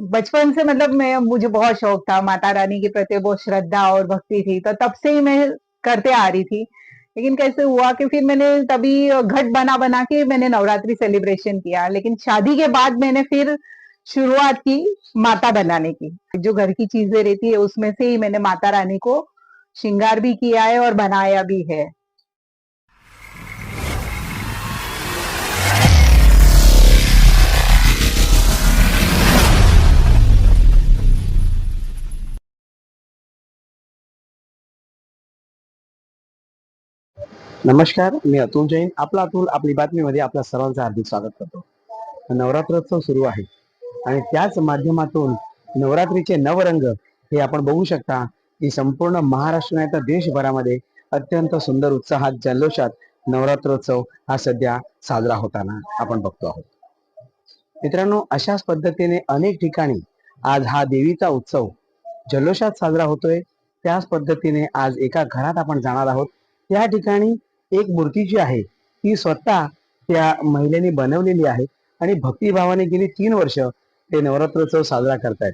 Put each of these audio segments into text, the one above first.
बचपन से मतलब मैं, मुझे बहुत शौक था माता रानी के प्रति, बहुत श्रद्धा और भक्ति थी तो तब से ही मैं करते आ रही थी। लेकिन कैसे हुआ कि फिर मैंने तभी घट बना बना के मैंने नवरात्रि सेलिब्रेशन किया। लेकिन शादी के बाद मैंने फिर शुरुआत की माता बनाने की। जो घर की चीज़ें रहती है, उसमें से ही मैंने माता रानी को श्रृंगार भी किया है और बनाया भी है। नमस्कार मी अतुल जैन. आपला अतुल आपली बातमीमध्ये आपल्या सर्वांचं हार्दिक स्वागत करतो. नवरात्रोत्सव सुरू आहे आणि त्याच माध्यमातून नवरात्रीचे नवरंग हे आपण बघू शकता. की संपूर्ण महाराष्ट्र नाही तर देशभरामध्ये अत्यंत सुंदर उत्साहात जल्लोषात नवरात्रोत्सव हा सध्या साजरा होताना आपण बघतो आहोत. मित्रांनो अशाच पद्धतीने अनेक ठिकाणी आज हा देवीचा उत्सव जल्लोषात साजरा होतोय. त्याच पद्धतीने आज एका घरात आपण जाणार आहोत. त्या ठिकाणी एक मूर्ती जी आहे ती स्वतः त्या महिलेने बनवलेली आहे आणि भक्तिभावाने गेली तीन वर्ष ते नवरात्रोत्सव साजरा करतायत.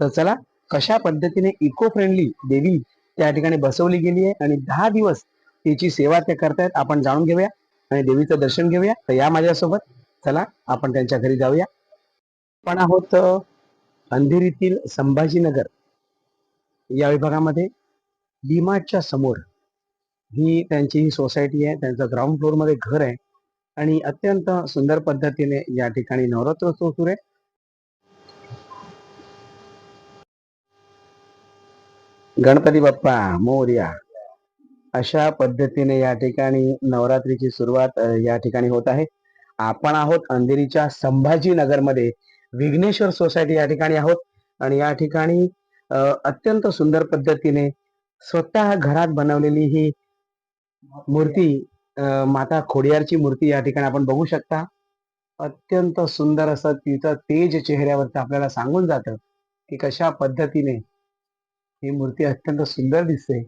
तर चला कशा पद्धतीने इको फ्रेंडली देवी त्या ठिकाणी बसवली गेली आहे आणि दहा दिवस तिची सेवा ते करतायत आपण जाणून घेऊया आणि देवीचं दर्शन घेऊया. तर या माझ्यासोबत चला आपण त्यांच्या घरी जाऊया. पण आहोत अंधेरीतील संभाजीनगर. या विभागामध्ये डीमार्टच्या समोर ही त्यांची ही सोसायटी आहे त्यांचं ग्राउंड फ्लोअरमध्ये घर आहे. आणि अत्यंत सुंदर पद्धतीने या ठिकाणी नवरात्रोत्सव सुरू आहे. गणपती बाप्पा मोर्या अशा पद्धतीने या ठिकाणी नवरात्रीची सुरुवात या ठिकाणी होत आहे. आपण आहोत अंधेरीच्या संभाजीनगरमध्ये विघ्नेश्वर सोसायटी या ठिकाणी आहोत. आणि या ठिकाणी अत्यंत सुंदर पद्धतीने स्वतः घरात बनवलेली ही मूर्ती माता खोडियारची मूर्ती या ठिकाणी आपण बघू शकता. अत्यंत सुंदर असं तिचं तेज चेहऱ्यावरचं आपल्याला सांगून जातं की कशा पद्धतीने ही मूर्ती अत्यंत सुंदर दिसते.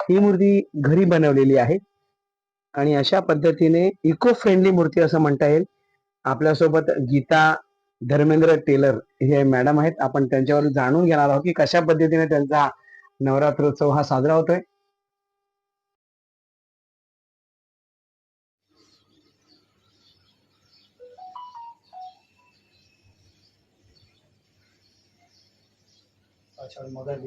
ही मूर्ती घरी बनवलेली आहे आणि अशा पद्धतीने इको फ्रेंडली मूर्ती असं म्हणता येईल. आपल्यासोबत गीता धर्मेंद्र टेलर हे मॅडम आहेत. आपण त्यांच्यावर जाणून घेणार आहोत की कशा पद्धतीने त्यांचा नवरात्रोत्सव हा साजरा होतोय. अच्छा मदर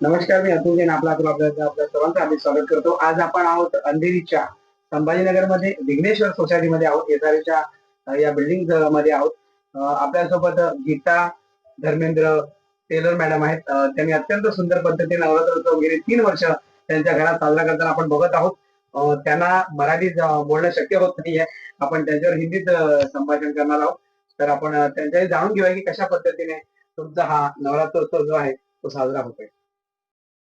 नमस्कार मी अतुल जैन आपला आपल्या सर्वांचं आम्ही स्वागत करतो. आज आपण आहोत अंधेरीच्या संभाजीनगरमध्ये विघ्नेश्वर सोसायटी मध्ये आहोत एसआरच्या या बिल्डिंगमध्ये आहोत. आपल्यासोबत गीता धर्मेंद्र टेलर मॅडम आहेत. त्यांनी अत्यंत सुंदर पद्धतीने नवरात्रोत्सव गेली तीन वर्ष त्यांच्या घरात साजरा करताना आपण बघत आहोत. त्यांना मराठीत बोलणं शक्य होत नाहीये. आपण त्यांच्यावर हिंदीत संभाषण करणार आहोत. तर आपण त्यांच्याही जाणून घेऊया की कशा पद्धतीने तुमचा हा नवरात्रोत्सव जो आहे तो साजरा होतोय.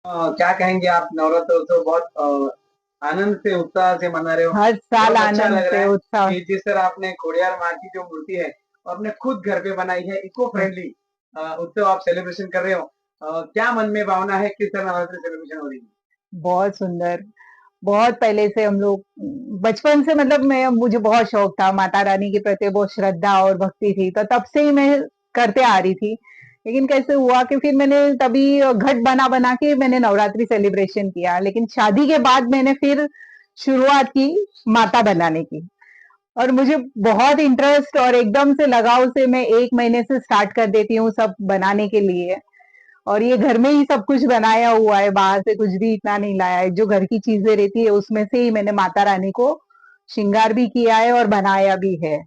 अ, क्या कहेंगे आप? नवरात्र उत्सव बहुत आनंद से उत्साह से मना रहे हो। हर साल अच्छा आनंद से उत्साह। जिस तरह आपने खोड़ियार माँ की जो मूर्ति है वो आपने खुद घर पे बनाई है इको फ्रेंडली। उत्सव आप सेलिब्रेशन कर रहे हो। क्या मन में भावना है किस तरह नवरात्रि सेलिब्रेशन हो रही है? बहुत सुंदर। बहुत पहले से हम लोग बचपन से मतलब मैं मुझे बहुत शौक था माता रानी के प्रति बहुत श्रद्धा और भक्ति थी तो तब से ही मैं करते आ रही थी। लेकिन कैसे हुआ कि फिर मैंने तभी घट बना बना के मैंने नवरात्रि सेलिब्रेशन किया। लेकिन शादी के बाद मैंने फिर शुरुआत की माता बनाने की। और मुझे बहुत इंटरेस्ट और एकदम से लगाव से मैं एक महीने से स्टार्ट कर देती हूँ सब बनाने के लिए। और ये घर में ही सब कुछ बनाया हुआ है, बाहर से कुछ भी इतना नहीं लाया है। जो घर की चीज़ें रहती है, उसमें से ही मैंने माता रानी को श्रृंगार भी किया है और बनाया भी है।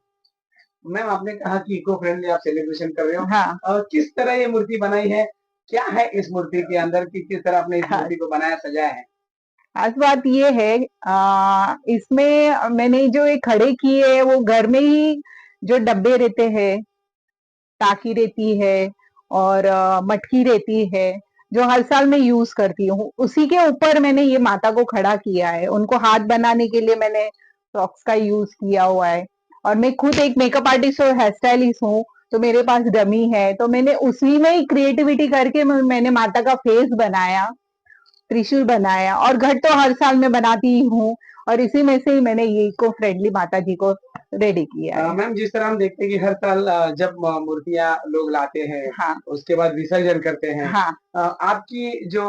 मैम आपने कहा कि इको फ्रेंडली आप सेलिब्रेशन कर रहे हो। हाँ। अ, किस तरह ये मूर्ति बनाई है? क्या है इस मूर्ति के अंदर कि किस तरह आपने इस हाँ। मूर्ति को बनाया सजाया है? खास बात ये है आ, इसमें मैंने जो ये खड़े किए है वो घर में ही जो डब्बे रहते हैं टाकी रहती है और मटकी रहती है जो हर साल मैं यूज़ करती हूँ उसी के ऊपर मैंने ये माता को खड़ा किया है। उनको हाथ बनाने के लिए मैंने सॉक्स का यूज़ किया हुआ है। और मैं खुद एक मेकअप आर्टिस्ट और हेयर स्टाइलिस्ट हूँ तो मेरे पास डमी है तो मैंने उसी में ही क्रिएटिविटी करके मैंने माता का फेस बनाया, त्रिशूल बनाया, और घर तो हर साल में बनाती ही हूँ। और इसी में से ही मैंने ये इको फ्रेंडली माता जी को रेडी किया है। मैम जिस तरह हम देखते हैं कि हर साल जब मूर्तियाँ लोग लाते हैं हाँ। उसके बाद विसर्जन करते हैं हाँ। आपकी जो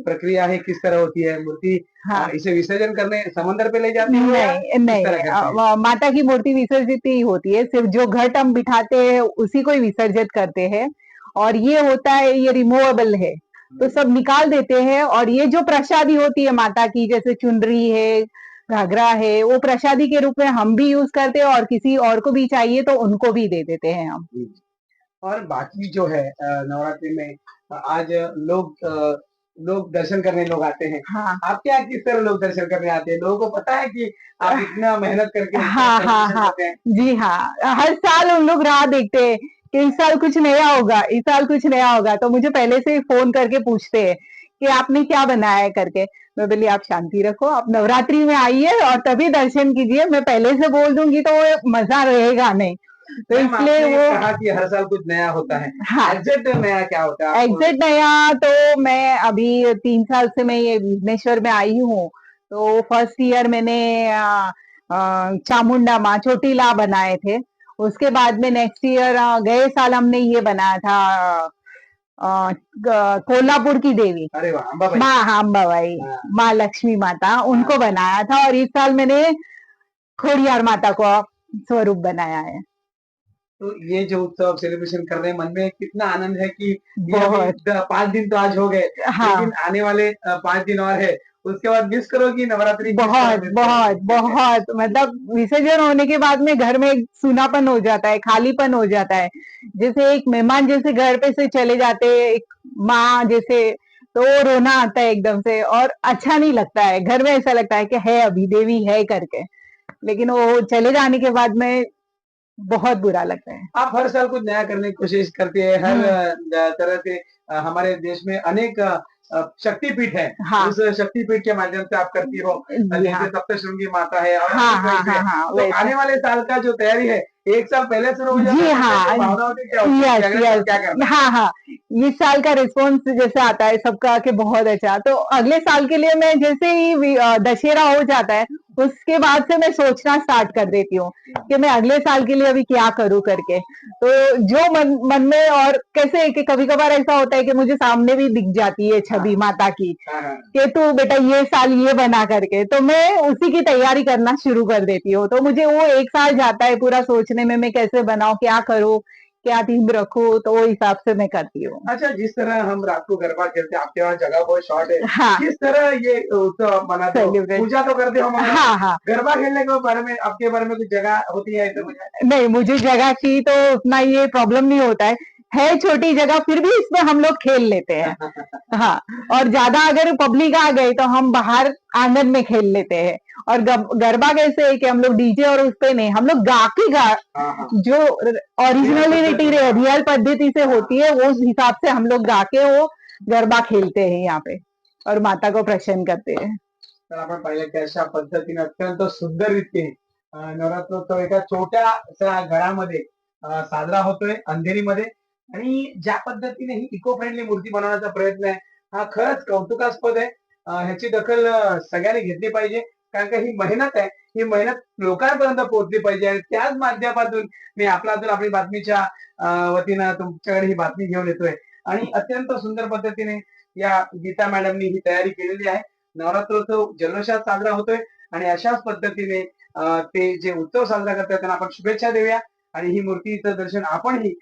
प्रक्रिया है किस तरह होती है? मूर्ति हाँ। इसे विसर्जन करने समंदर पे ले जाते हो नहीं नहीं माता की मूर्ति विसर्जित ही होती है सिर्फ़ जो घट हम बिठाते हैं उसी को ही विसर्जित करते हैं और ये होता है ये रिमूवेबल है तो सब निकाल देते हैं और ये जो प्रसादी होती है माता की जैसे चुनरी है घाघरा है वो प्रसादी के रूप में हम भी यूज़ करते हैं और किसी और को भी चाहिए तो उनको भी दे देते हैं हम। और बाकी जो है नवरात्रि में आज लोग लोग दर्शन करने लोग आते हैं। हाँ। आप क्या किस तरह लोग दर्शन करने आते हैं? लोगों को पता है कि आप इतना मेहनत करके हाँ, हाँ, हाँ। करते जी हाँ। हर साल उन लोग राह देखते हैं कि इस साल कुछ नया होगा इस साल कुछ नया होगा। तो मुझे पहले से ही फ़ोन करके पूछते हैं कि आपने क्या बनाया है करके। मैं बोली आप शांति रखो आप नवरात्रि में आइए और तभी दर्शन कीजिए। मैं पहले से बोल दूँगी तो वो मज़ा रहेगा नहीं। तो इसलिए वो कहा कि हर साल कुछ नया होता है। हाँ। एग्जैक्ट नया क्या होता है? आपको? एग्जैक्ट नया तो मैं अभी तीन साल से मैं ये भुवनेश्वर में आई हूँ। तो फ़र्स्ट ईयर मैंने चामुंडा माँ चोटीला बनाए थे। उसके बाद में नेक्स्ट ईयर गए साल हमने ये बनाया था कोल्हापुर की देवी। माँ हाँ अम्बाबाई हाँ। माँ लक्ष्मी माता उनको बनाया था और इस साल मैंने खोड़ियार माता को स्वरूप बनाया है। तो ये जो उत्सव सेलिब्रेशन कर रहे हैं मन में कितना आनंद है कि पाँच बहुत। दिन तो आज हो गए हाँ। लेकिन आने वाले पाँच दिन और है। उसके बाद मिस करोगी नवरात्रि बहुत बहुत बहुत। मतलब विसर्जन होने के बाद में घर में एक सूनापन हो जाता है खालीपन हो जाता है। जैसे एक मेहमान जैसे घर पे से चले जाते हैं एक माँ जैसे तो वो रोना आता है एकदम से और अच्छा नहीं लगता है। घर में ऐसा लगता है कि है अभी देवी है करके। लेकिन वो चले जाने के बाद में बहुत बुरा लगता है। आप हर साल कुछ नया करने की कोशिश करते हैं हर हम्म। तरह से हमारे देश में अनेक शक्तिपीठ है। हाँ। उस शक्तिपीठ के माध्यम से आप करती हो। जैसे हाँ। सप्तशृंगी माता है और हाँ हाँ हाँ हाँ तो आने वाले साल का जो तैयारी है एक साल पहले शुरू हो जाता जी है। हाँ। है? है क्या करना हाँ? हाँ इस साल का रिस्पॉन्स जैसे आता है सबका कि बहुत अच्छा। तो अगले साल के लिए मैं जैसे ही दशहरा हो जाता है उसके बाद से मैं सोचना स्टार्ट कर देती हूँ कि मैं अगले साल के लिए अभी क्या करूँ करके तो जो मन मन में और कैसे कि कभी कभार ऐसा होता है कि मुझे सामने भी दिख जाती है छवि माता की। कि तू बेटा ये साल ये बना करके तो मैं उसी की तैयारी करना शुरू कर देती हूँ तो मुझे वो एक साल जाता है पूरा सोचने में, मैं कैसे बनाऊ, क्या करूँ क्या थीम रखू तो वो हिसाब से मैं करती हूँ। अच्छा जिस तरह हम रात को गरबा खेलते हैं आपके वहाँ जगह बहुत शॉर्ट है। हाँ। किस तरह ये उत्सव मनाते हो पूजा तो करते हो हाँ हाँ। गरबा खेलने के बारे में आपके बारे में कुछ जगह होती है तो मुझे नहीं मुझे जगह की तो उतना ये प्रॉब्लम नहीं होता है। है छोटी जगह फिर भी इसमें हम लोग खेल लेते हैं। हाँ और ज़्यादा अगर पब्लिक आ गई तो हम बाहर आँगन में खेल लेते हैं। और गरबा कैसे है कि हम लोग डीजे और उस पर नहीं हम लोग गा के गा हाँ, हाँ। जो ओरिजिनलिटी रियल पद्धति से होती है वो उस हिसाब से हम लोग गा के वो गरबा खेलते हैं यहाँ पे और माता को प्रसन्न करते हैं। तर आपण पाहिलं की अशा पद्धतीने अत्यंत सुंदर रीतीने नवरात्रोत्सव एका छोट्याशा घरामध्ये साजरा होतोय अंधेरीमध्ये. आणि ज्या पद्धतीने ही इको फ्रेंडली मूर्ती बनवण्याचा प्रयत्न आहे हा खरंच कौतुकास्पद आहे. ह्याची दखल सगळ्यांनी घेतली पाहिजे. कारण का ही मेहनत आहे ही मेहनत लोकांपर्यंत पोहोचली पाहिजे आणि त्याच माध्यमातून मी आपला अजून आपली बातमीच्या अं, वतीनं तुमच्याकडे ही बातमी घेऊन येतोय. आणि अत्यंत सुंदर पद्धतीने या गीता मॅडमनी ही तयारी केलेली आहे. नवरात्रोत्सव जल्लोषात साजरा होतोय आणि अशाच पद्धतीने ते जे उत्सव साजरा करतात त्यांना आपण शुभेच्छा देऊया. आणि ही मूर्तीचं दर्शन आपणही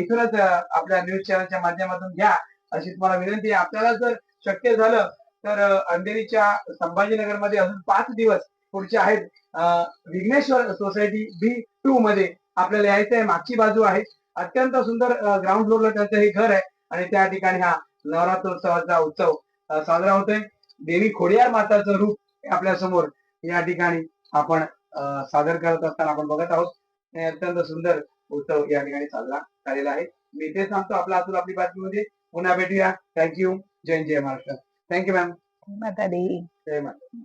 इथूनच आपल्या न्यूज चॅनलच्या माध्यमातून घ्या अशी तुम्हाला विनंती आहे. आपल्याला जर शक्य झालं तर अंधेरीच्या संभाजीनगरमध्ये अजून पाच दिवस पुढचे आहेत विघ्नेश्वर सोसायटी बी टू मध्ये आपल्याला यायचं आहे. मागची बाजू आहे. अत्यंत सुंदर ग्राउंड फ्लोरला त्यांचं हे घर आहे. आणि त्या ठिकाणी हा नवरात्रोत्सवाचा उत्सव साजरा होतोय. देवी खोडियार माताचं रूप आपल्यासमोर या ठिकाणी आपण सादर करत असताना आपण बघत आहोत. अत्यंत सुंदर उत्सव या ठिकाणी साजरा झालेला आहे. मी इथे सांगतो आपला अतुल आपली बातमीमध्ये पुन्हा भेटूया. थँक्यू जय जय महाराष्ट्र. थँक्यू मॅम माता दी. जय महाराष्ट्र